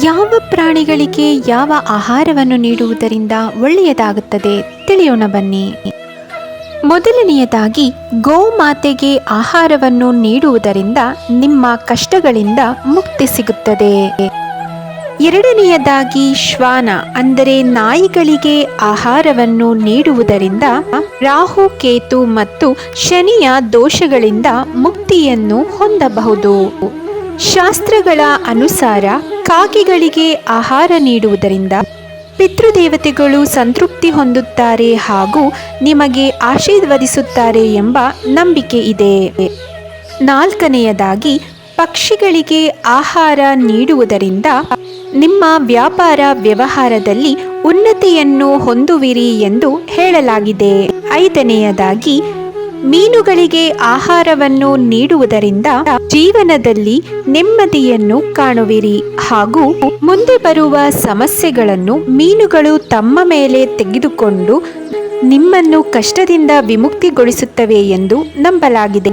ಯಾವ ಪ್ರಾಣಿಗಳಿಗೆ ಯಾವ ಆಹಾರವನ್ನು ನೀಡುವುದರಿಂದ ಒಳ್ಳೆಯದಾಗುತ್ತದೆ ತಿಳಿಯೋಣ ಬನ್ನಿ. ಮೊದಲನೆಯದಾಗಿ, ಗೋಮಾತೆಗೆ ಆಹಾರವನ್ನು ನೀಡುವುದರಿಂದ ನಿಮ್ಮ ಕಷ್ಟಗಳಿಂದ ಮುಕ್ತಿ ಸಿಗುತ್ತದೆ. ಎರಡನೆಯದಾಗಿ, ಶ್ವಾನ, ಅಂದರೆ ನಾಯಿಗಳಿಗೆ ಆಹಾರವನ್ನು ನೀಡುವುದರಿಂದ ರಾಹು, ಕೇತು ಮತ್ತು ಶನಿಯ ದೋಷಗಳಿಂದ ಮುಕ್ತಿಯನ್ನು ಹೊಂದಬಹುದು. ಶಾಸ್ತ್ರಗಳ ಅನುಸಾರ ಕಾಗೆಗಳಿಗೆ ಆಹಾರ ನೀಡುವುದರಿಂದ ಪಿತೃದೇವತೆಗಳು ಸಂತೃಪ್ತಿ ಹೊಂದುತ್ತಾರೆ ಹಾಗೂ ನಿಮಗೆ ಆಶೀರ್ವದಿಸುತ್ತಾರೆ ಎಂಬ ನಂಬಿಕೆ ಇದೆ. ನಾಲ್ಕನೆಯದಾಗಿ, ಪಕ್ಷಿಗಳಿಗೆ ಆಹಾರ ನೀಡುವುದರಿಂದ ನಿಮ್ಮ ವ್ಯಾಪಾರ ವ್ಯವಹಾರದಲ್ಲಿ ಉನ್ನತಿಯನ್ನು ಹೊಂದುವಿರಿ ಎಂದು ಹೇಳಲಾಗಿದೆ. ಐದನೆಯದಾಗಿ ಮೀನುಗಳಿಗೆ ಆಹಾರವನ್ನು ನೀಡುವುದರಿಂದ ಜೀವನದಲ್ಲಿ ನೆಮ್ಮದಿಯನ್ನು ಕಾಣುವಿರಿ. ಹಾಗೂ ಮುಂದೆ ಬರುವ ಸಮಸ್ಯೆಗಳನ್ನು ಮೀನುಗಳು ತಮ್ಮ ಮೇಲೆ ತೆಗೆದುಕೊಂಡು ನಿಮ್ಮನ್ನು ಕಷ್ಟದಿಂದ ವಿಮುಕ್ತಿಗೊಳಿಸುತ್ತವೆ ಎಂದು ನಂಬಲಾಗಿದೆ.